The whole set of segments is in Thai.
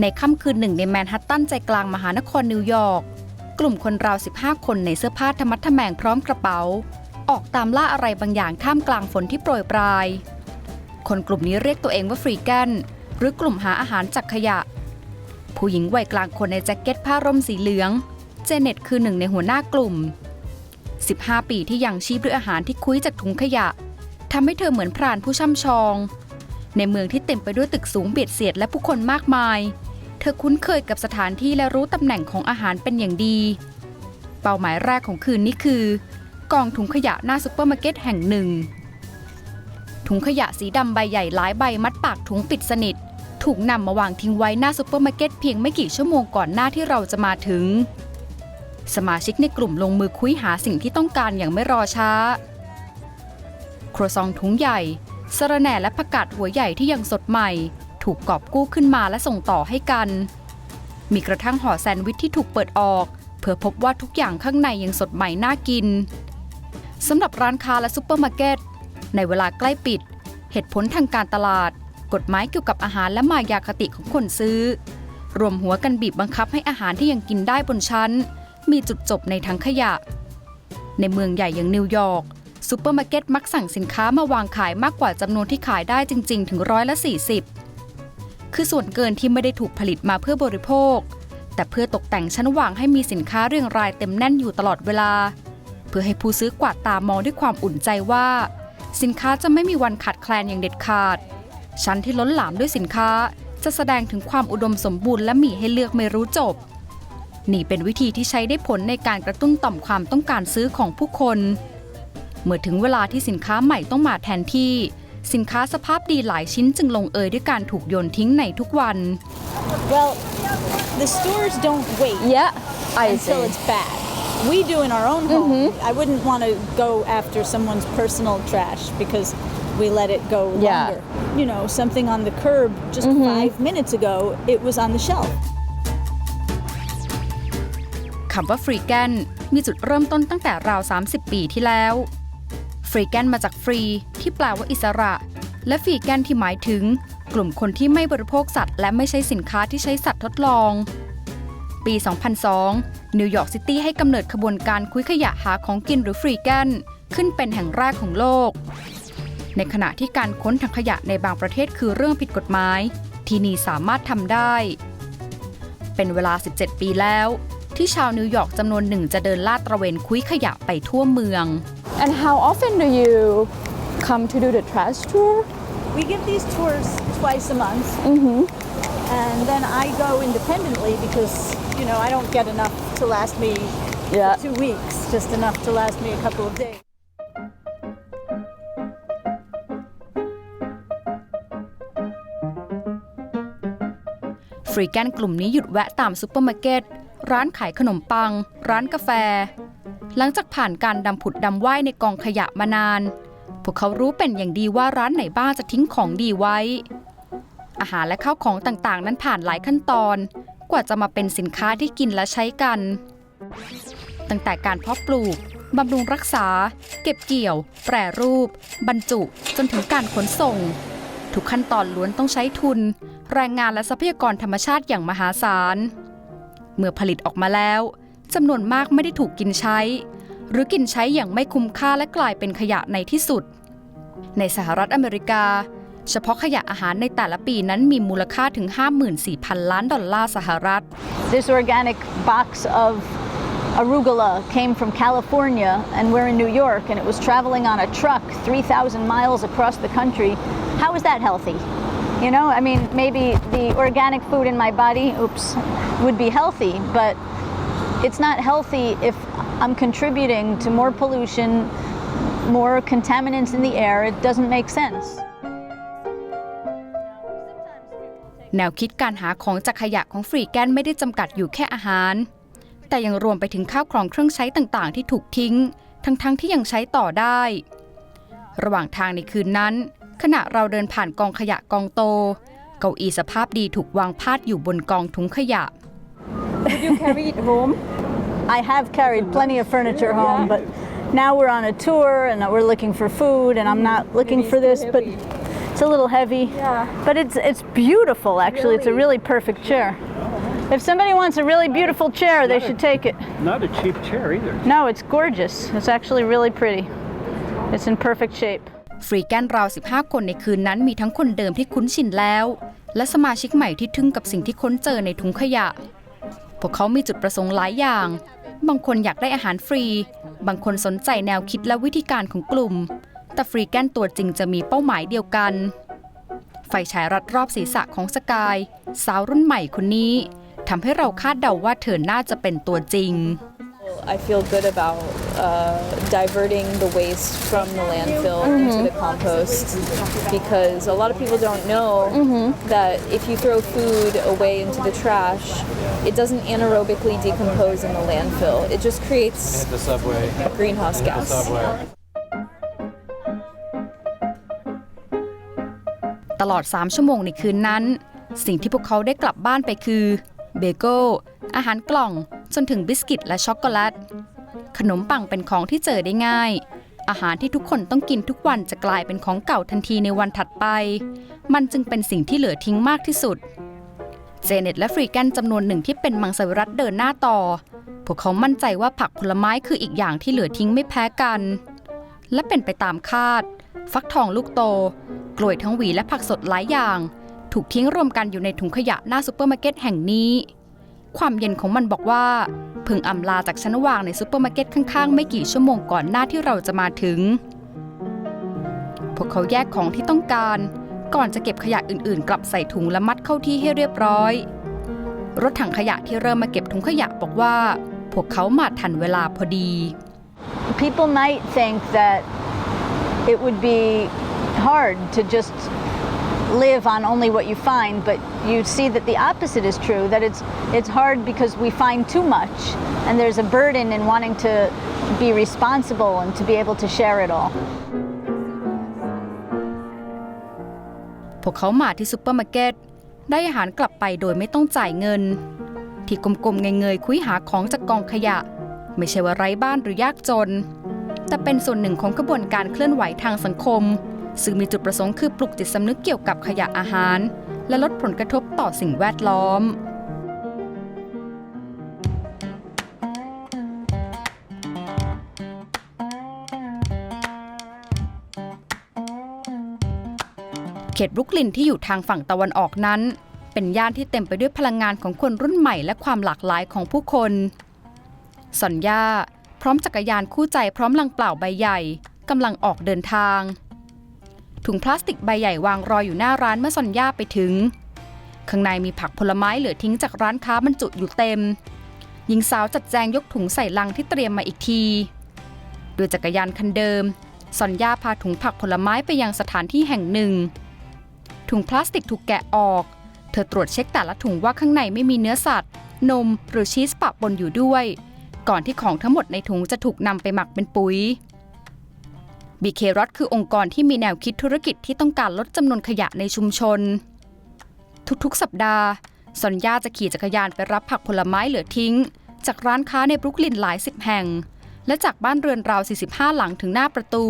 ในค่ำคืนหนึ่งในแมนฮัตตันใจกลางมหานครนิวยอร์กกลุ่มคนราว 15 คนในเสื้อผ้าธรรมัดทแมงพร้อมกระเป๋า ออกตามล่าอะไรบางอย่างท่ามกลางฝนที่โปรยปลาย คนกลุ่มนี้เรียกตัวเองว่าฟรีแกนหรือกลุ่มหาอาหารจากขยะ ผู้หญิงวัยกลางคนในแจ็คเก็ตผ้าร่มสีเหลือง เจเน็ตคือหนึ่งในหัวหน้ากลุ่ม 15 ปีที่ยังชีพด้วยอาหารที่คุ้ยจากถุงขยะทำให้เธอเหมือนพรานผู้ช่ำชอง ในเมืองที่เต็มไปด้วยตึกสูงเบียดเสียดและผู้คนมากมาย เธอคุ้นเคยกับสถานที่และรู้ตำแหน่งของอาหารเป็นอย่างดี เป้าหมายแรกของคืนนี้คือ กองถุงขยะหน้าซุปเปอร์มาร์เก็ตแห่งหนึ่ง ถุงขยะสีดำใบใหญ่หลายใบมัดปากถุงปิดสนิท ถูกนำมาวางทิ้งไว้หน้าซุปเปอร์มาร์เก็ตเพียงไม่กี่ชั่วโมงก่อนหน้าที่เราจะมาถึง สมาชิกในกลุ่มลงมือคุยหาสิ่งที่ต้องการอย่างไม่รอช้า ครัวซองถุงใหญ่สระแหน่และผักกาดหัวใหญ่ที่ยังสดใหม่ ถูกกอบกู้ขึ้นมาและส่งต่อให้กัน มีกระทั่งห่อแซนด์วิชที่ถูกเปิดออก เพื่อพบว่าทุกอย่างข้างในยังสดใหม่น่ากินสำหรับร้านค้าและซุปเปอร์มาร์เก็ตในเวลาใกล้ปิด เหตุผลทางการตลาด กฎหมายเกี่ยวกับอาหารและมายาคติของคนซื้อ รวมหัวกันบีบบังคับให้อาหารที่ยังกินได้บนชั้น มีจุดจบในทั้งขยะ ในเมืองใหญ่อย่างนิวยอร์กซูเปอร์มาร์เก็ตมักสั่งสินค้ามาวางขายมากกว่าจำนวนที่ขายได้จริง ๆ ถึงร้อยละ40 คือส่วนเกินที่ไม่ได้ถูกผลิตมาเพื่อบริโภค แต่เพื่อตกแต่งชั้นวางให้มีสินค้าเรียงรายเต็มแน่นอยู่ตลอดเวลา เพื่อให้ผู้ซื้อกวาดตามองด้วยความอุ่นใจว่า สินค้าจะไม่มีวันขาดแคลนอย่างเด็ดขาด ชั้นที่ล้นหลามด้วยสินค้าจะแสดงถึงความอุดมสมบูรณ์และมีให้เลือกไม่รู้จบ นี่เป็นวิธีที่ใช้ได้ผลในการกระตุ้นต่อมความต้องการซื้อของผู้คน เมื่อถึงเวลาที่สินค้าใหม่ต้องมาแทนที่ สินค้าสภาพดีหลายชิ้นจึงลงเอยด้วยการถูกโยนทิ้งในทุกวัน Well, the stores don't wait Yeah, I until see. it's bad. We do in our own home. I wouldn't want to go after someone's personal trash because we let it go Yeah. longer. You know, something on the curb just five minutes ago, it was on the shelf. คำว่าฟรีแกนมีจุดเริ่มต้นตั้งแต่ราว 30 ปีที่แล้ว ฟรีแกนมาจากฟรี ที่แปลว่าอิสระ และฟรีแกนที่หมายถึง กลุ่มคนที่ไม่บริโภคสัตว์ และไม่ใช้สินค้าที่ใช้สัตว์ทดลอง ปี 2002 นิวยอร์กซิตี้ให้กำเนิดขบวนการคุยขยะหาของกินหรือฟรีแกนขึ้นเป็นแห่งแรกของโลก ในขณะที่การค้นถังขยะในบางประเทศคือเรื่องผิดกฎหมาย ที่นี่สามารถทำได้ เป็นเวลา 17 ปีแล้ว ที่ชาวนิวยอร์กจำนวนหนึ่งจะเดินลาดตระเวนคุยขยะไปทั่วเมือง And how often do you come to do the trash tour? We give these tours twice a month. And then I go independently because, you know, I don't get enough to last me Yeah. two weeks, just enough to last me a couple of days. ฟรีแกนกลุ่มนี้หยุดแวะตามซุปเปอร์มาร์เก็ต ร้านขายขนมปัง ร้านกาแฟ หลังจากผ่านการดำผุดดำว่ายในกองขยะมานาน พวกเขารู้เป็นอย่างดีว่าร้านไหนบ้างจะทิ้งของดีไว้ อาหารและข้าวของต่างๆ นั้นผ่านหลายขั้นตอน กว่าจะมาเป็นสินค้าที่กินและใช้กัน ตั้งแต่การเพาะปลูกบำรุงรักษา เก็บเกี่ยว แปรรูป บรรจุ จนถึงการขนส่ง ทุกขั้นตอนล้วนต้องใช้ทุน แรงงานและทรัพยากรธรรมชาติอย่างมหาศาล เมื่อผลิตออกมาแล้ว จำนวนมากไม่ได้ถูกกินใช้ หรือกินใช้อย่างไม่คุ้มค่าและกลายเป็นขยะในที่สุด ในสหรัฐอเมริกา เฉพาะขยะอาหารในแต่ละปีนั้นมีมูลค่าถึง 54,000 ล้านดอลลาร์สหรัฐ This organic box of arugula came from California, and we're in New York, and it was traveling on a truck 3,000 miles across the country. How is that healthy? You know, I mean, maybe the organic food in my body, oops, would be healthy, but it's not healthy if I'm contributing to more pollution, more contaminants in the air. It doesn't make sense. แนวคิดการหาของจากขยะของฟรีแกนไม่ได้จำกัดอยู่แค่อาหาร แต่ยังรวมไปถึงข้าวของเครื่องใช้ต่างๆ ที่ถูกทิ้ง ทั้งๆทที่ยังใช้ต่อได้ ระหว่างทางในคืนนั้น ขณะเราเดินผ่านกองขยะกองโต เก้าอี้สภาพดีถูกวางพาดอยู่บนกองถุงขยะ Did you carry it home? I have carried plenty of furniture home, but now we're on a tour and we're looking for food, and I'm not looking for this. But It's a little heavy. Yeah. But it's it's beautiful actually. It's a really perfect chair. If somebody wants a really beautiful chair, they should take it. Not a cheap chair either. No, it's gorgeous. It's actually really pretty. It's in perfect shape. ฟรีแกนราว 15 คนในคืนนั้นมีทั้งคนเดิมที่คุ้นชินแล้ว และสมาชิกใหม่ที่ทึ่งกับสิ่งที่ค้นเจอในถุงขยะ พวกเขามีจุดประสงค์หลายอย่าง บางคนอยากได้อาหารฟรี บางคนสนใจแนวคิดและวิธีการของกลุ่ม แต่ฟรีแกนตัวจริงจะมีเป้าหมายเดียวกัน ไฟฉายรัดรอบศีรษะของสกาย สาวรุ่นใหม่คนนี้ทำให้เราคาดเดาว่าเธอน่าจะเป็นตัวจริง I feel good about uh, diverting the waste from the landfill into the compost because a lot of people don't know that if you throw food away into the trash, it doesn't anaerobically decompose in the landfill. It just creates The subway. greenhouse gas. Subway. ตลอด 3 ชั่วโมงในคืนนั้น สิ่งที่พวกเขาได้กลับบ้านไปคือเบเกิลอาหารกล่อง จนถึงบิสกิตและช็อกโกแลต ขนมปังเป็นของที่เจอได้ง่าย อาหารที่ทุกคนต้องกินทุกวันจะกลายเป็นของเก่าทันทีในวันถัดไป มันจึงเป็นสิ่งที่เหลือทิ้งมากที่สุด เจเน็ตและฟรีแกนจำนวนหนึ่งที่เป็นมังสวิรัตเดินหน้าต่อ พวกเขามั่นใจว่าผักผลไม้คืออีกอย่างที่เหลือทิ้งไม่แพ้กัน และเป็นไปตามคาด ฟักทองลูกโต กล้วยทั้งหวีและผักสดหลายอย่าง ถูกทิ้งรวมกันอยู่ในถุงขยะหน้าซูเปอร์มาร์เก็ตแห่งนี้ ความเย็นของมันบอกว่าเพิ่งอำลาจากชั้นวางในซูเปอร์มาร์เก็ตข้างๆ ไม่กี่ชั่วโมงก่อนหน้าที่เราจะมาถึง พวกเขาแยกของที่ต้องการ ก่อนจะเก็บขยะอื่นๆ กลับใส่ถุงและมัดเข้าที่ให้เรียบร้อย รถถังขยะที่เริ่มมาเก็บถุงขยะบอกว่า พวกเขามาทันเวลาพอดี People might think that it would be hard to just live on only what you find, but you see that the opposite is true, that it's it's hard because we find too much and there's a burden in wanting to be responsible and to be able to share it all. พวกเขามาที่ซูเปอร์มาร์เก็ตได้อาหารกลับไปโดยไม่ต้องจ่ายเงิน ที่กลมๆเงยๆคุยหาของจากกองขยะ ไม่ใช่ว่าไร้บ้านหรือยากจน แต่เป็นส่วนหนึ่งของกระบวนการเคลื่อนไหวทางสังคม ซึ่งมีจุดประสงค์คือปลุกจิตสำนึกเกี่ยวกับขยะอาหาร และลดผลกระทบต่อสิ่งแวดล้อม เขตบรุกลินที่อยู่ทางฝั่งตะวันออกนั้น เป็นย่านที่เต็มไปด้วยพลังงานของคนรุ่นใหม่และความหลากหลายของผู้คนสัญญาพร้อมจักรยานคู่ใจพร้อมลังเปล่าใบใหญ่กำลังออกเดินทาง ถุงพลาสติกใบใหญ่วางรออยู่หน้าร้านเมื่อสัญญาไปถึง ข้างในมีผักผลไม้เหลือทิ้งจากร้านค้าบรรจุอยู่เต็ม หญิงสาวจัดแจงยกถุงใส่ลังที่เตรียมมาอีกทีด้วยจักรยานคันเดิมสัญญาพาถุงผักผลไม้ไปยังสถานที่แห่งหนึ่ง ถุงพลาสติกถูกแกะออก เธอตรวจเช็คแต่ละถุงว่าข้างในไม่มีเนื้อสัตว์ นมหรือชีสปะปนอยู่ด้วย ก่อนที่ของทั้งหมดในถุงจะถูกนำไปหมักเป็นปุ๋ย บีเครอคือองค์กรที่มีแนวคิดธุรกิจที่ต้องการลดจำนวนขยะในชุมชน ทุกๆ สัปดาห์สัญญาจะขี่จักรยานไปรับผักผลไม้เหลือทิ้ง จากร้านค้าในบรุกลินหลายสิบแห่ง และจากบ้านเรือนราว 45 หลังถึงหน้าประตู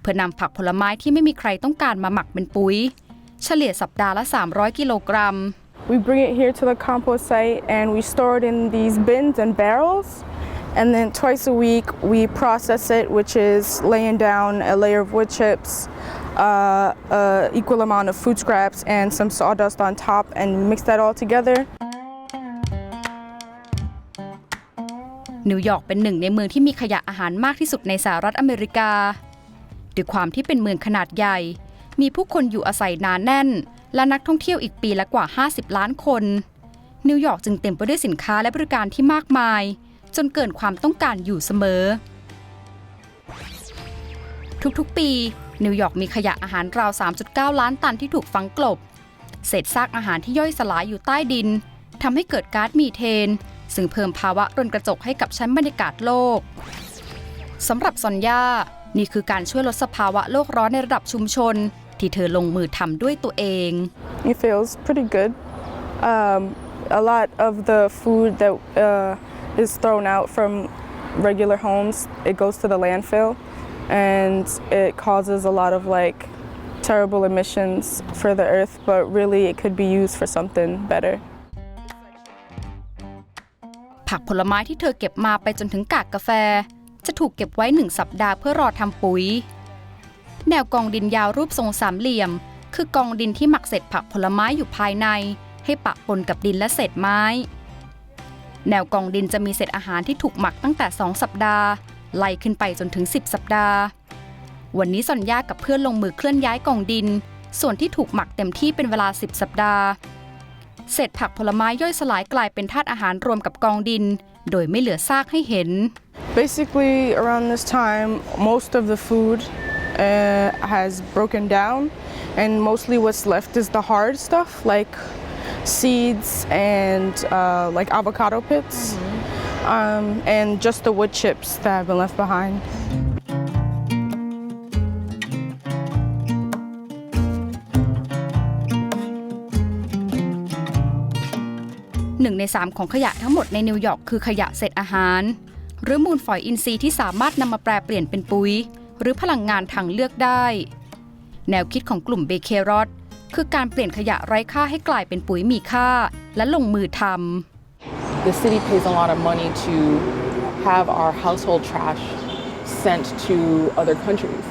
เพื่อนำผักผลไม้ที่ไม่มีใครต้องการมาหมักเป็นปุ๋ย เฉลี่ยสัปดาห์ละ 300 กิโลกรัม We bring it here to the compost site and we store it in these bins and barrels. And then twice a week we process it, which is laying down a layer of wood chips, uh, a equal amount of food scraps, and some sawdust on top, and mix that all together. นิวยอร์กเป็นหนึ่งในเมืองที่มีขยะอาหารมากที่สุดในสหรัฐอเมริกา ด้วยความที่เป็นเมืองขนาดใหญ่ มีผู้คนอยู่อาศัยหนานแน่น และนักท่องเที่ยวอีกปีละกว่า 50 ล้านคน นิวยอร์กจึงเต็มไปด้วยสินค้าและบริการที่มากมาย จนเกินความต้องการอยู่เสมอ ทุกๆ ปี นิวยอร์กมีขยะอาหารราว 3.9 ล้านตันที่ถูกฝังกลบ เศษซากอาหารที่ย่อยสลายอยู่ใต้ดินทำให้เกิดก๊าซมีเทน ซึ่งเพิ่มภาวะรนกระจกให้กับชั้นบรรยากาศโลกสำหรับซอนยานี่คือการช่วยลดสภาวะโลกร้อนในระดับชุมชน ที่เธอลงมือทำด้วยตัวเอง It feels pretty good. Um, a lot of the food that uh, is thrown out from regular homes, it goes to the landfill, and it causes a lot of like terrible emissions for the earth, but really it could be used for something better. ผักผลไม้ที่เธอเก็บมาไปจนถึงกากกาแฟ จะถูกเก็บไว้หนึ่งสัปดาห์เพื่อรอทำปุ๋ย แนวกองดินยาวรูปทรงสามเหลี่ยม คือกองดินที่หมักเศษผักผลไม้อยู่ภายใน ให้ปะปนกับดินและเศษไม้ แนวกองดินจะมีเศษอาหารที่ถูกหมักตั้งแต่ 2 สัปดาห์ ไล่ขึ้นไปจนถึง 10 สัปดาห์ วันนี้สอนยากับเพื่อนลงมือเคลื่อนย้ายกองดิน ส่วนที่ถูกหมักเต็มที่เป็นเวลา 10 สัปดาห์ เศษผักผลไม้ย่อยสลายกลายเป็นธาตุอาหารรวมกับกองดิน โดยไม่เหลือซากให้เห็น Basically, around this time, most of the food uh, has broken down, and mostly what's left is the hard stuff like seeds and uh, like avocado pits, um, and just the wood chips that have been left behind. หนึ่งในสามของขยะทั้งหมดในนิวยอร์กคือขยะเศษอาหาร หรือมูลฝอยอินทรีย์ที่สามารถนำมาแปลเปลี่ยนเป็นปุ๋ย หรือพลังงานทางเลือกได้ แนวคิดของกลุ่มเบเครอต คือการเปลี่ยนขยะไร้ค่าให้กลายเป็นปุ๋ยมีค่า และลงมือทำ the city pays a lot of money to have our household trash sent to other countries.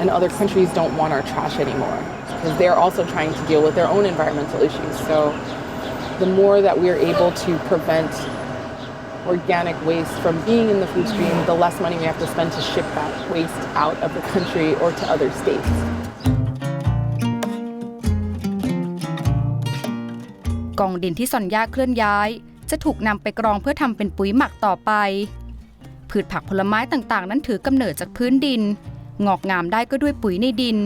And other countries don't want our trash anymore because they're also trying to deal with their own environmental issues. So the more that we're able to prevent organic waste from being in the food stream, the less money we have to spend to ship that waste out of the country or to other states. กองดินที่ซอนยาเคลื่อนย้าย จะถูกนำไปกรองเพื่อทำเป็นปุ๋ยหมักต่อไป พืชผักผลไม้ต่างๆ นั้นถือกำเนิดจากพื้นดิน งอกงามได้ก็ด้วยปุ๋ยในดิน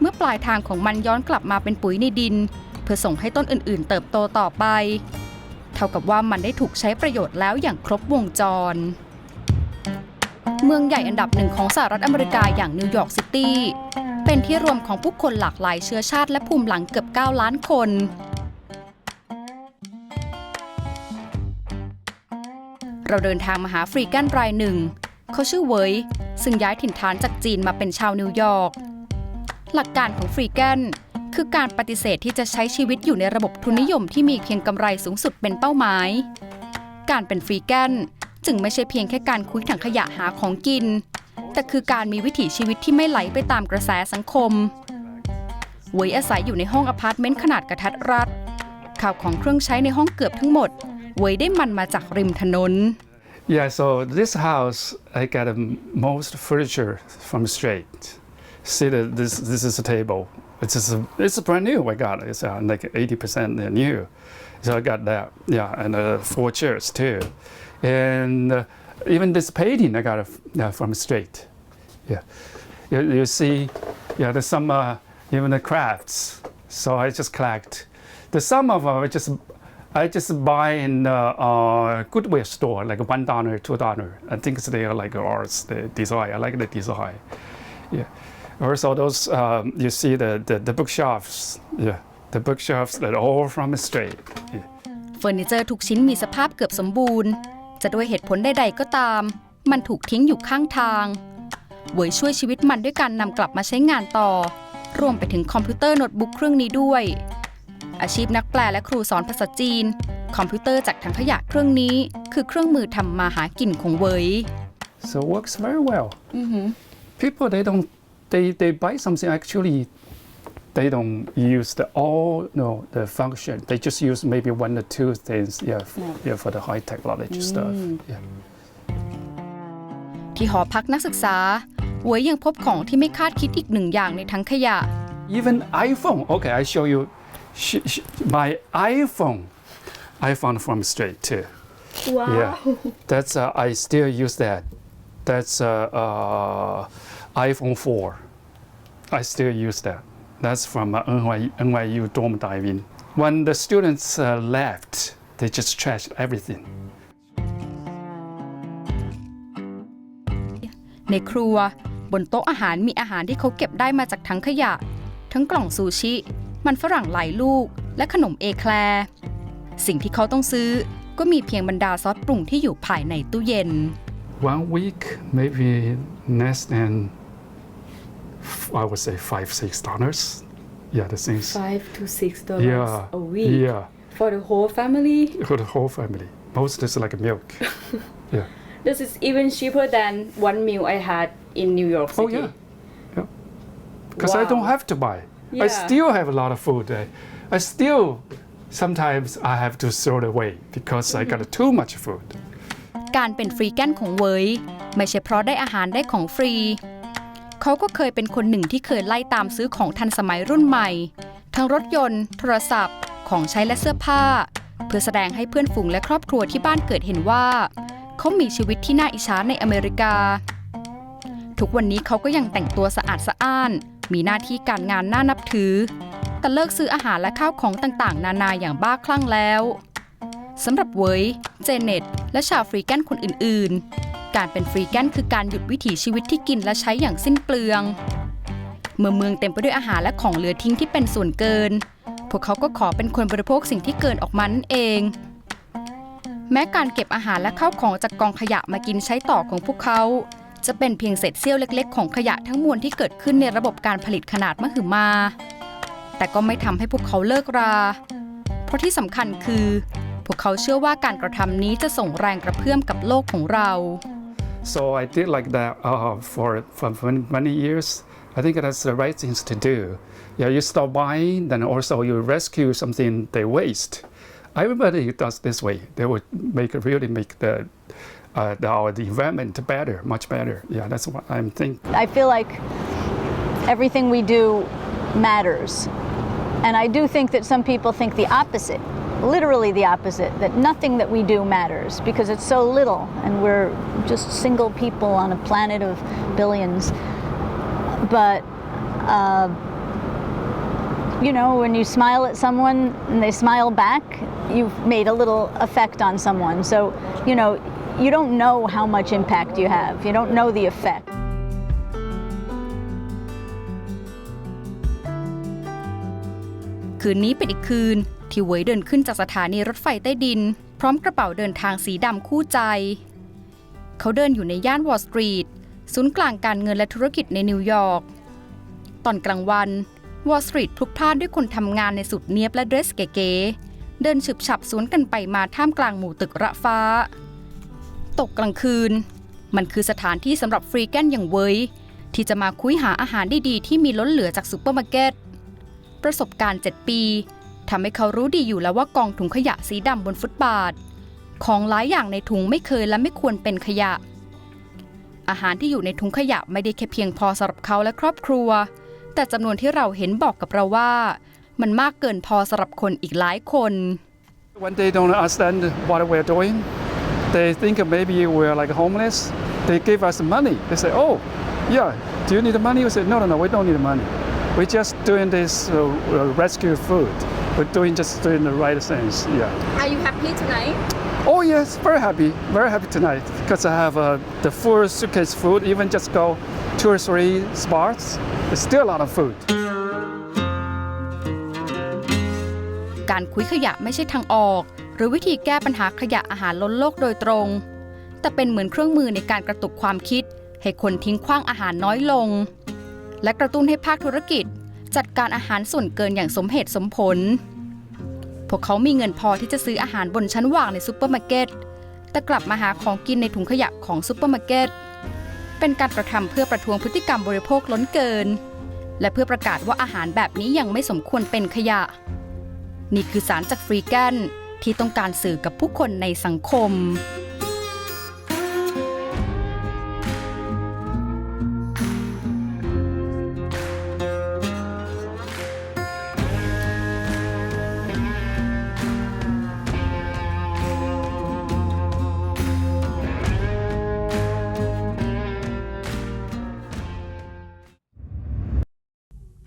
เมื่อปลายทางของมันย้อนกลับมาเป็นปุ๋ยในดิน เพื่อส่งให้ต้นอื่นๆ เติบโตต่อไป เท่ากับว่ามันได้ถูกใช้ประโยชน์แล้วอย่างครบวงจร เมืองใหญ่อันดับหนึ่งของสหรัฐอเมริกาอย่างนิวยอร์กซิตี้เป็นที่รวมของผู้คนหลากหลายเชื้อชาติและภูมิหลังเกือบ 9 ล้านคน เราเดินทางมาหาฟรีแกนรายหนึ่ง เขาชื่อเวยซึ่งย้ายถิ่นฐานจากจีนมาเป็นชาวนิวยอร์ก หลักการของฟรีแกนคือการปฏิเสธที่จะใช้ชีวิตอยู่ในระบบทุนนิยมที่มีเพียงกำไรสูงสุดเป็นเป้าหมาย การเป็นฟรีแกนจึงไม่ใช่เพียงแค่การคุยถังขยะหาของกิน แต่คือการมีวิถีชีวิตที่ไม่ไหลไปตามกระแสสังคมเวยอาศัยอยู่ในห้องอพาร์ตเมนต์ขนาดกระทัดรัด ข่าวของเครื่องใช้ในห้องเกือบทั้งหมด เวยได้มันมาจากริมถนน Yeah, so this house, I got um, most furniture from straight. See, that this this is a table. It's just a, it's brand new. I got it. It's uh, like eighty percent new. So I got that. Yeah, and uh, four chairs too, and uh, even this painting I got it uh, from straight. Yeah, you, you see, yeah, there's some uh, even the crafts. So I just collect. The some of them I just I just buy in the uh, Goodwill store, like one dollar, two dollar. I think they are like ours, the design. I like the design. Yeah. Also, those um, you see the, the the bookshelves. Yeah, the bookshelves that all from straight. Yeah. เฟอร์นิเจอร์ทุกชิ้นมีสภาพเกือบสมบูรณ์ จะด้วยเหตุผลใดๆก็ตาม มันถูกทิ้งอยู่ข้างทางเวยช่วยชีวิตมันด้วยการนำกลับมาใช้งานต่อ รวมไปถึงคอมพิวเตอร์โน้ตบุ๊กเครื่องนี้ด้วย อาชีพนักแปลและครูสอนภาษาจีน คอมพิวเตอร์จากถังขยะเครื่องนี้ คือเครื่องมือทำมาหากินของเวย So it works very well. People they don't they they buy something actually. They don't use the all no the function. They just use maybe one or two things. Yeah, f- yeah, for the high technology stuff. Yeah. ที่หอพักนักศึกษาเวยยังพบของที่ไม่คาดคิดอีกหนึ่งอย่างในถังขยะ Even iPhone. Okay, I show you sh- sh- my iPhone. iPhone from straight too. Wow. Yeah, that's uh, I still use that. That's uh, uh, iPhone 4. I still use that. That's from uh, NYU, NYU dorm diving. When the students uh, left, they just trashed everything. ในครัวบนโต๊ะอาหารมีอาหารที่เขาเก็บได้มาจากถังขยะ ทั้งกล่องซูชิ มันฝรั่งหลายลูก และขนมเอแคลร์สิ่งที่เขาต้องซื้อก็มีเพียงบรรดาซอสปรุงที่อยู่ภายในตู้เย็น One week, maybe less than f- I would say five, six dollars. Yeah, the things. Five to six dollars Yeah. a week Yeah, for the whole family. for the whole family. Most is like milk. yeah. This is even cheaper than one meal I had in New York City. Oh yeah. Yeah. Because I don't Wow. have to buy. I Yeah. still have a lot of food. I, I still sometimes I have to throw it away because I got too much food. การเป็นฟรีแกนของเวยไม่ใช่เพราะได้อาหารได้ของฟรี เขาก็เคยเป็นคนหนึ่งที่เคยไล่ตามซื้อของทันสมัยรุ่นใหม่ ทั้งรถยนต์ โทรศัพท์ ของใช้และเสื้อผ้า เพื่อแสดงให้เพื่อนฝูงและครอบครัวที่บ้านเกิดเห็นว่า เขามีชีวิตที่น่าอิจฉาในอเมริกา ทุกวันนี้เขาก็ยังแต่งตัวสะอาดสะอ้าน มีหน้าที่การงานน่านับถือ แต่เลิกซื้ออาหารและข้าวของต่างๆ นานาอย่างบ้าคลั่งแล้วสำหรับเวยเจเน็ต และชาวฟรีแกนคนอื่นๆ การเป็นฟรีแกนคือการหยุดวิถีชีวิตที่กินและใช้อย่างสิ้นเปลือง เมื่อเมืองเต็มไปด้วยอาหารและของเหลือทิ้งที่เป็นส่วนเกิน พวกเขาก็ขอเป็นคนบริโภคสิ่งที่เกินออกมานั่นเอง แม้การเก็บอาหารและข้าวของจากกองขยะมากินใช้ต่อของพวกเขา จะเป็นเพียงเศษเสี้ยวเล็กๆ ของขยะทั้งมวลที่เกิดขึ้นในระบบการผลิตขนาดมหึมา แต่ก็ไม่ทำให้พวกเขาเลิกรา เพราะที่สำคัญคือ พวกเขาเชื่อว่าการกระทำนี้จะส่งแรงกระเพื่อมกับโลกของเรา So I did like that uh, for, for for many years. I think that's the right things to do. Yeah, you stop buying, then also you rescue something they waste. Everybody does this way. They would make really make the uh, our, environment better, much better. Yeah, that's what I'm thinking. I feel like everything we do matters. And I do think that some people think the opposite, literally the opposite, that nothing that we do matters because it's so little and we're just single people on a planet of billions. But, uh, you know, when you smile at someone and they smile back, you've made a little effect on someone. So, you know, you don't know how much impact you have, you don't know the effect. คืนนี้เป็นอีกคืน ที่เวยเดินขึ้นจากสถานีรถไฟใต้ดิน พร้อมกระเป๋าเดินทางสีดำคู่ใจ เขาเดินอยู่ในย่านวอลล์สตรีทศูนย์กลางการเงินและธุรกิจในนิวยอร์กตอนกลางวันวอลล์สตรีทพลุกพล่านด้วยคนทำงานในสุดเนียบและเดรสเก๋ๆเดินฉึบฉับสวนกันไปมาท่ามกลางหมู่ตึกระฟ้า ตกกลางคืน มันคือสถานที่สำหรับฟรีแกนอย่างเวยที่จะมาคุยหาอาหารดีๆที่มีล้นเหลือจากซูเปอร์มาร์เก็ตประสบการณ์ 7 ปีทำให้เขารู้ดีอยู่แล้วว่ากองถุงขยะสีดำบนฟุตบาท ของหลายอย่างในถุงไม่เคยและไม่ควรเป็นขยะ อาหารที่อยู่ในถุงขยะไม่ได้แค่เพียงพอสำหรับเขาและครอบครัว แต่จำนวนที่เราเห็นบอกกับเราว่า มันมากเกินพอสำหรับคนอีกหลายคน When they don't understand what we're doing, they think maybe we're like homeless. They give us money. They say, "Oh, yeah, do you need the money?" We say, "No, no, no, we don't need the money. We're just doing this uh, uh, rescue food. We're doing just doing the right things." Yeah. Are you happy tonight? Oh yes, very happy, very happy tonight because I have uh, the full suitcase food. Even just go two or three spots, there's still a lot of food. การคุยขยะไม่ใช่ทางออก หรือวิธีแก้ปัญหาขยะอาหารล้นโลกโดยตรง แต่เป็นเหมือนเครื่องมือในการกระตุกความคิด ให้คนทิ้งขว้างอาหารน้อยลง และกระตุ้นให้ภาคธุรกิจ จัดการอาหารส่วนเกินอย่างสมเหตุสมผล พวกเขามีเงินพอที่จะซื้ออาหารบนชั้นวางในซูเปอร์มาร์เก็ตแต่กลับมาหาของกินในถุงขยะของซูเปอร์มาร์เก็ตเป็นการกระทำเพื่อประท้วงพฤติกรรมบริโภคล้นเกิน และเพื่อประกาศว่าอาหารแบบนี้ยังไม่สมควรเป็นขยะ นี่คือสารจากฟรีแกน ที่ต้องการสื่อกับผู้คนในสังคม